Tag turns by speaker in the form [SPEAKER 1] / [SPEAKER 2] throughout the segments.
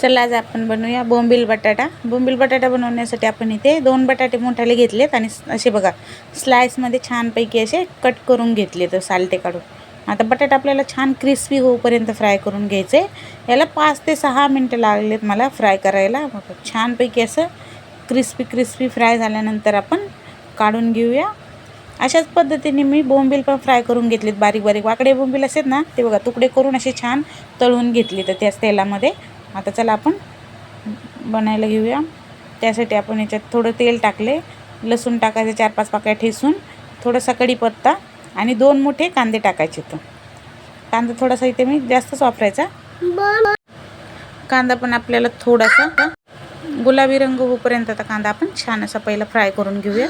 [SPEAKER 1] चला आज आपण बनवूया बोंबील बटाटा. बोंबील बटाटा बनवण्यासाठी आपण इथे दोन बटाटे मोठाले घेतलेत आणि असे बघा स्लायसमध्ये छानपैकी असे कट करून घेतले तर सालटे काढून. आता बटाटा आपल्याला छान क्रिस्पी होऊपर्यंत फ्राय करून घ्यायचे. याला पाच ते सहा मिनटं लागलेत मला फ्राय करायला. छानपैकी असं क्रिस्पी क्रिस्पी फ्राय झाल्यानंतर आपण काढून घेऊया. अशाच पद्धतीने मी बोंबील पण फ्राय करून घेतलेत बारीक बारीक वाकडे बोंबील असेल ना ते बघा तुकडे करून असे छान तळून घेतले तर त्याच तेलामध्ये. आता चला आपण बनायला घेऊया. त्यासाठी आपण याच्यात थोडं तेल टाकले. लसूण टाकायचे चार पाच पाकळ्या ठेसून. थोडासा कढीपत्ता आणि दोन मोठे कांदे टाकायचे तर कांदा थोडासा इथे मी जास्तच वापरायचा. कांदा पण आपल्याला थोडासा गुलाबी रंग होईपर्यंत आता कांदा आपण छान असा पहिला फ्राय करून घेऊया.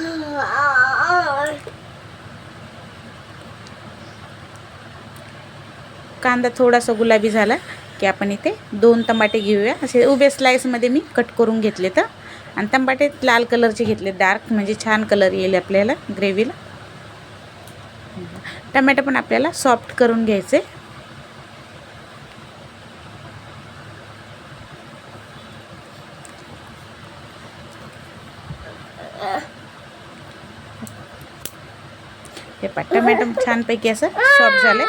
[SPEAKER 1] कांदा थोडासा गुलाबी झाला. की आपण इथे दोन टमाटे घेऊया. असे उभे स्लाईसमध्ये मी कट करून घेतले तर. आणि टमाटे लाल कलरचे घेतले डार्क म्हणजे छान कलर येईल आपल्याला ग्रेव्हीला टमॅटो पण आपल्याला सॉफ्ट करून घ्यायचे. हे पा टमॅटो छानपैकी असं सॉफ्ट झालं.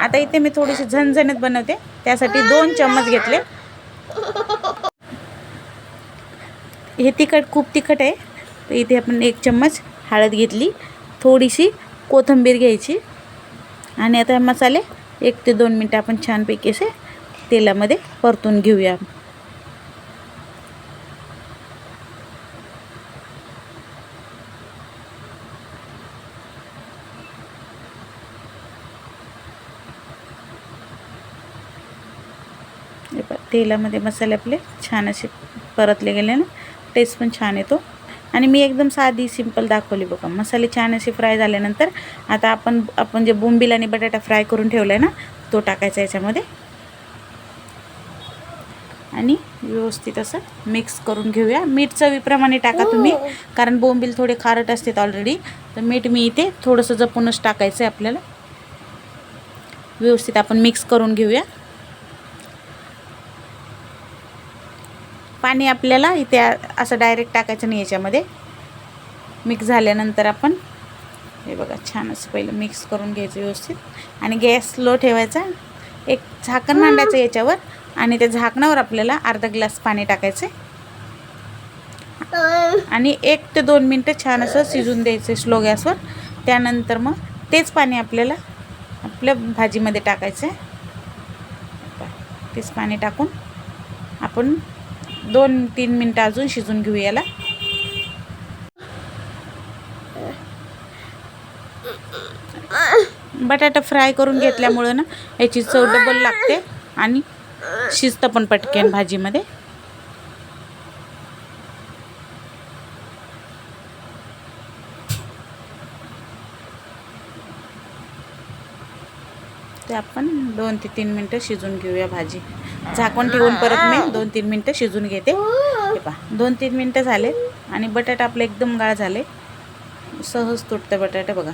[SPEAKER 1] आता इथे मी थोडीशी झणझणीत बनवते. त्यासाठी दोन चम्मच घेतले. हे तिखट खूप तिखट आहे. तर इथे आपण एक चम्मच हळद घेतली. थोडीशी कोथिंबीर घ्यायची. आणि आता मसाले एक ते दोन मिनटं आपण छानपैकी असे तेलामध्ये परतून घेऊया. तेलामध्ये मसाले आपले छान असे परतले गेले ना टेस्ट पण छान येतो. आणि मी एकदम साधी सिंपल दाखवली बघा. मसाले छान असे फ्राय झाल्यानंतर आता आपण आपण जे बोंबील आणि बटाटा फ्राय करून ठेवला आहे ना तो टाकायचा याच्यामध्ये. आणि व्यवस्थित असं मिक्स करून घेऊया. मीठ चवीप्रमाणे टाका तुम्ही कारण बोंबील थोडे खारट असतात ऑलरेडी तर मीठ मी इथे थोडंसं जपूनच टाकायचं आहे आपल्याला. व्यवस्थित आपण मिक्स करून घेऊया. पाणी आपल्याला इथे असं डायरेक्ट टाकायचं नाही याच्यामध्ये. मिक्स झाल्यानंतर आपण हे बघा छान असं पहिलं मिक्स करून घ्यायचं व्यवस्थित. आणि गॅस स्लो ठेवायचा. एक झाकण मांडायचं याच्यावर आणि त्या झाकणावर आपल्याला अर्धा ग्लास पाणी टाकायचं आणि एक ते दोन मिनटं छान असं शिजून द्यायचं स्लो गॅसवर. त्यानंतर मग तेच पाणी आपल्याला आपल्या भाजीमध्ये टाकायचं आहे तेच पाणी टाकून आपण दोन तीन मिनटं अजून शिजून घेऊ याला. बटाटा फ्राय करून घेतल्यामुळं ना याची चव डबल लागते आणि शिजतं पण पटकेन भाजीमध्ये. ते आपण दोन ते तीन मिनटं शिजून घेऊया भाजी. झाकण ठेवून परत मी दोन तीन मिनटं शिजून घेते. हे पहा दोन तीन मिनटं झाले आणि बटाटा आपलं एकदम गाळ झाले. सहज तुटतं बटाटा बघा.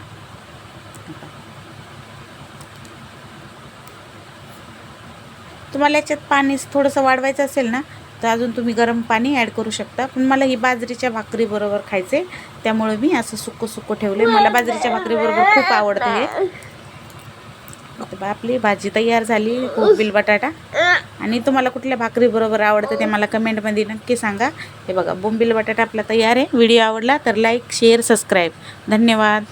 [SPEAKER 1] तुम्हाला याच्यात पाणी थोडंसं वाढवायचं असेल ना तर अजून तुम्ही गरम पाणी ॲड करू शकता. पण मला ही बाजरीच्या भाकरीबरोबर खायचे त्यामुळे मी असं सुक्कं सुक्कं ठेवले मला बाजरीच्या भाकरीबरोबर खूप आवडतं हे. बा आपली भाजी तयार झाली कोबिल बटाटा. आणि तुम्हाला कुठल्या भाकरीबरोबर आवडतं ते मला कमेंटमध्ये नक्की सांगा. हे बघा बोंबील बटाटा आपला तयार आहे. व्हिडिओ आवडला तर लाईक शेअर सबस्क्राईब धन्यवाद.